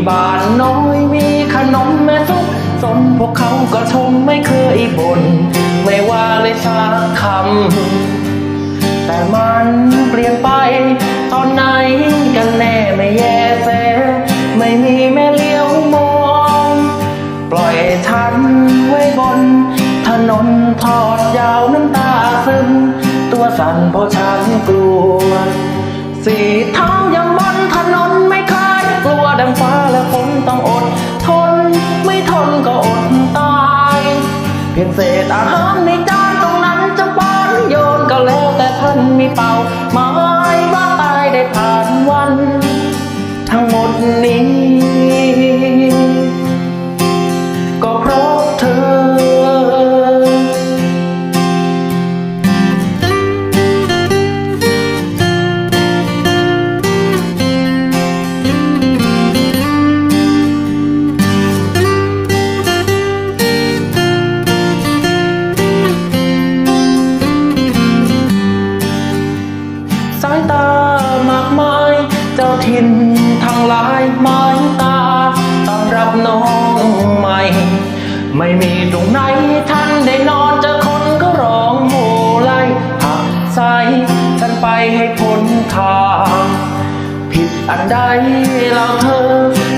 มีบ้านน้อยมีขนมแม่ซุกสนพวกเขาก็ชมไม่เคยบ่นไม่ว่าเลยสักคำ แต่มันเปลี่ยนไปตอนไหนกันแน่ไม่แย่แสไม่มีแม่เลี้ยวมอง ปล่อยฉันไว้บน ถนนทอดยาวน้ำตาซึม ตัวสั่นเพราะฉันกลัวสีท้ายัง เป่าห นทางหลายไม้ตาต้อนรับน้องใหม่ ไม่มีตรงไหนท่านได้นอนเจอคนก็ร้องโหไล่หักใส่ฉันไปให้พ้นทาง ผิดอันใดเราเธอ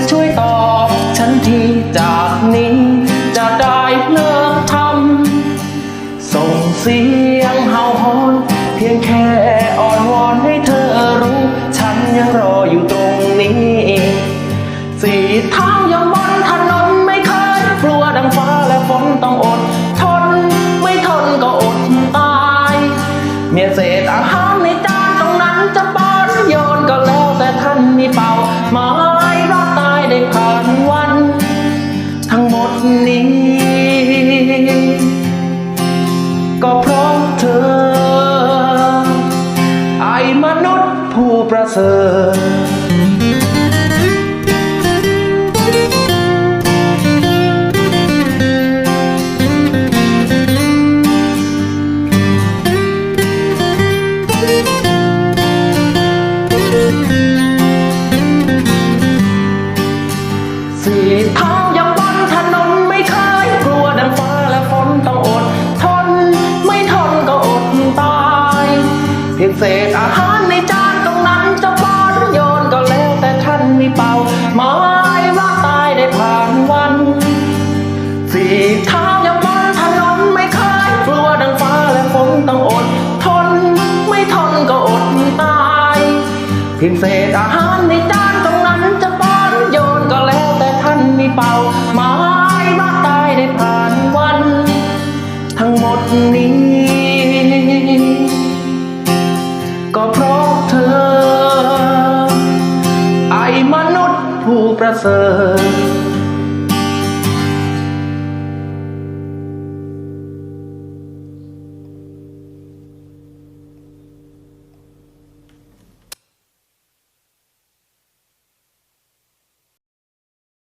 ช่วยตอบฉันทีจากนี้ จะได้เลิกทำส่งเสีย ท้ายังบนถนนไม่เคยกลัวดังฟ้าและฝนต้องอด ทนไม่ทนก็อดตายเมียเศษอาหารในจานตรงนั้นจะป้อนโยนก็แล้วแต่ท่านมีเป่าหมายรอดตายได้ผ่านวัน ทั้งหมดนี้ ก็เพราะเธอ ไอ้มนุษย์ผู้ประเสริฐ สีเท้ายังบนถนนไม่เคยกลัวดังฟ้าและฝนต้องอด ทนไม่ทนก็อดตายเพียงเศษอาหารในจานตรงนั้นจะป้อนโยนก็แล้วแต่ท่านมีเป่าหมายว่าตายได้ผ่านวันสีเท้ายังบนถนนไม่เคยกลัวดังฟ้าและฝนต้องอด ทนไม่ทนก็อดตายเพียงเศษอาหารในจานตรงนั้น เป่าหมายว่าตายได้ผ่านวัน ทั้งหมดนี้ ก็เพราะเธอ ไอมนุษย์ผู้ประเสริฐ